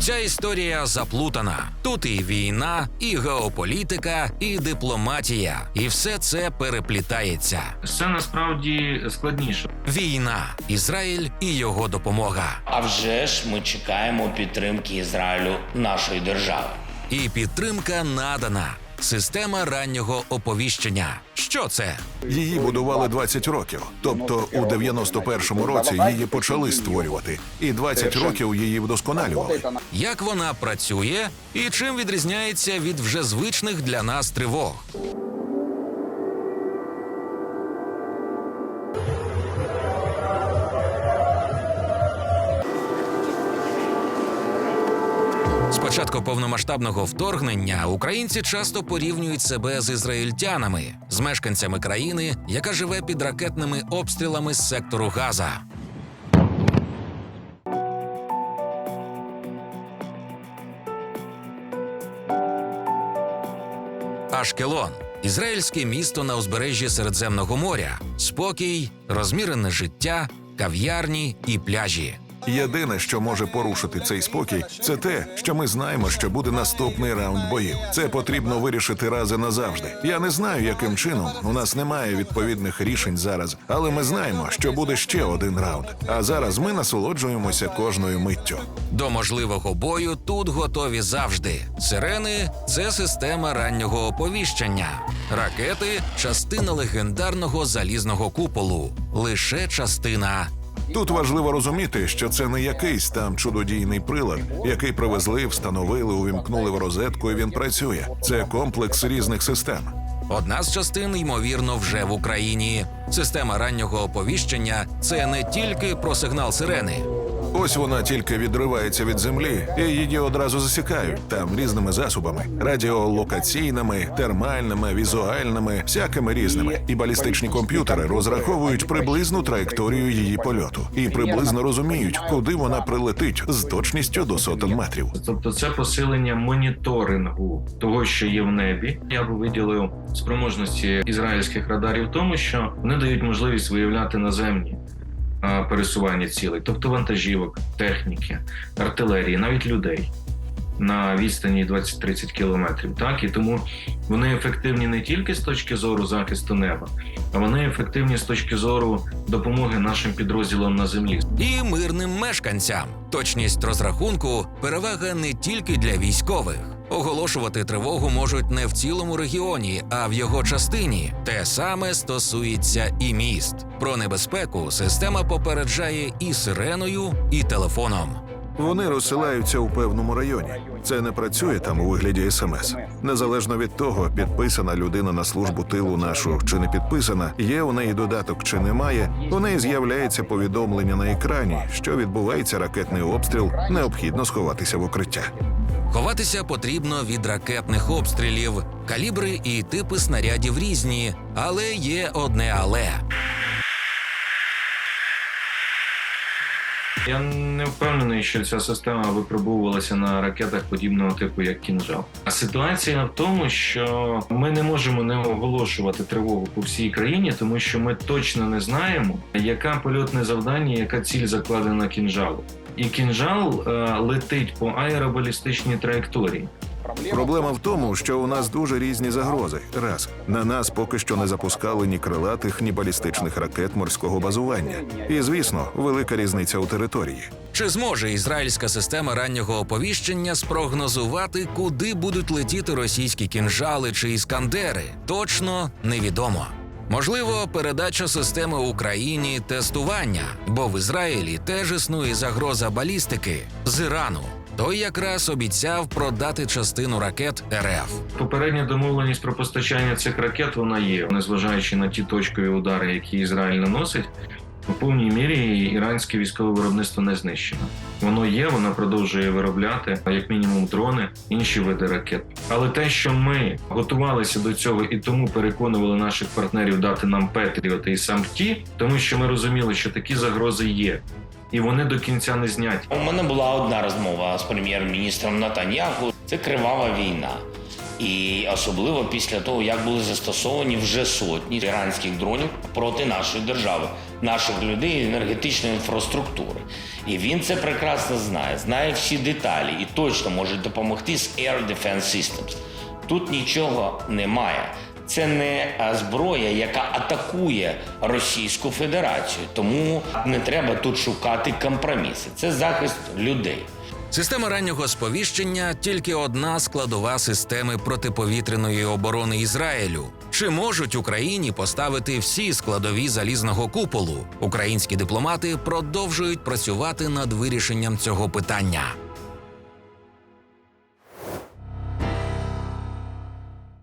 Ця історія заплутана. Тут і війна, і геополітика, і дипломатія, і все це переплітається. Все насправді складніше. Війна, Ізраїль і його допомога. А вже ж ми чекаємо підтримки Ізраїлю нашої держави. І підтримка надана. Система раннього оповіщення. Що це? Її будували 20 років. Тобто у 91-му році її почали створювати, і 20 років її вдосконалювали. Як вона працює і чим відрізняється від вже звичних для нас тривог? З початку повномасштабного вторгнення українці часто порівнюють себе з ізраїльтянами, з мешканцями країни, яка живе під ракетними обстрілами з сектору Газа. Ашкелон ізраїльське місто на узбережжі Середземного моря, спокій, розмірене життя, кав'ярні і пляжі. Єдине, що може порушити цей спокій, це те, що ми знаємо, що буде наступний раунд боїв. Це потрібно вирішити раз назавжди. Я не знаю, яким чином. У нас немає відповідних рішень зараз, але ми знаємо, що буде ще один раунд. А зараз ми насолоджуємося кожною миттю. До можливого бою тут готові завжди. Сирени це система раннього оповіщення. Ракети частина легендарного залізного куполу. Лише частина. Тут важливо розуміти, що це не якийсь там чудодійний прилад, який привезли, встановили, увімкнули в розетку, і він працює. Це комплекс різних систем. Одна з частин, ймовірно, вже в Україні. Система раннього оповіщення це не тільки про сигнал сирени. Ось вона тільки відривається від землі, і її одразу засікають там різними засобами: радіолокаційними, термальними, візуальними, всякими різними. І балістичні комп'ютери розраховують приблизну траєкторію її польоту і приблизно розуміють, куди вона прилетить з точністю до сотень метрів. Тобто, це посилення моніторингу того, що є в небі. Я би виділив спроможності ізраїльських радарів тому, що вони дають можливість виявляти наземні пересування цілей, тобто вантажівок, техніки, артилерії, навіть людей. На відстані 20-30 кілометрів, так і тому вони ефективні не тільки з точки зору захисту неба, а вони ефективні з точки зору допомоги нашим підрозділам на землі. І мирним мешканцям. Точність розрахунку перевага не тільки для військових. Оголошувати тривогу можуть не в цілому регіоні, а в його частині. Те саме стосується і міст. Про небезпеку система попереджає і сиреною, і телефоном. Вони розсилаються у певному районі. Це не працює там у вигляді смс. Незалежно від того, підписана людина на службу тилу нашу чи не підписана, є у неї додаток чи немає. У неї з'являється повідомлення на екрані, що відбувається ракетний обстріл. Необхідно сховатися в укриття. Ховатися потрібно від ракетних обстрілів. Калібри і типи снарядів різні, але є одне але. Я не впевнений, що ця система випробовувалася на ракетах подібного типу, як кінжал. А ситуація в тому, що ми не можемо не оголошувати тривогу по всій країні, тому що ми точно не знаємо, яка польотне завдання, яка ціль закладена кінжалу. І кінжал е, летить по аеробалістичній траєкторії. Проблема в тому, що у нас дуже різні загрози. Раз на нас поки що не запускали ні крилатих, ні балістичних ракет морського базування. І звісно, велика різниця у території. Чи зможе ізраїльська система раннього оповіщення спрогнозувати, куди будуть летіти російські кінжали чи іскандери? Точно невідомо. Можливо, передача системи Україні тестування, бо в Ізраїлі теж існує загроза балістики з Ірану. Той якраз обіцяв продати частину ракет РФ. Попередня домовленість про постачання цих ракет вона є, незважаючи на ті точкові удари, які Ізраїль наносить. У повній мірі іранське військове виробництво не знищено. Воно є, воно продовжує виробляти як мінімум дрони, інші види ракет. Але те, що ми готувалися до цього і тому переконували наших партнерів дати нам Петріоти і самті, тому що ми розуміли, що такі загрози є, і вони до кінця не зняті. У мене була одна розмова з прем'єр-міністром Натаньяху. Це кривава війна. І особливо після того, як були застосовані вже сотні іранських дронів проти нашої держави, наших людей енергетичної інфраструктури. І він це прекрасно знає, знає всі деталі і точно може допомогти з Air Defense Systems. Тут нічого немає. Це не зброя, яка атакує Російську Федерацію, тому не треба тут шукати компроміси. Це захист людей. Система раннього сповіщення тільки одна складова системи протиповітряної оборони Ізраїлю. Чи можуть Україні поставити всі складові залізного куполу? Українські дипломати продовжують працювати над вирішенням цього питання.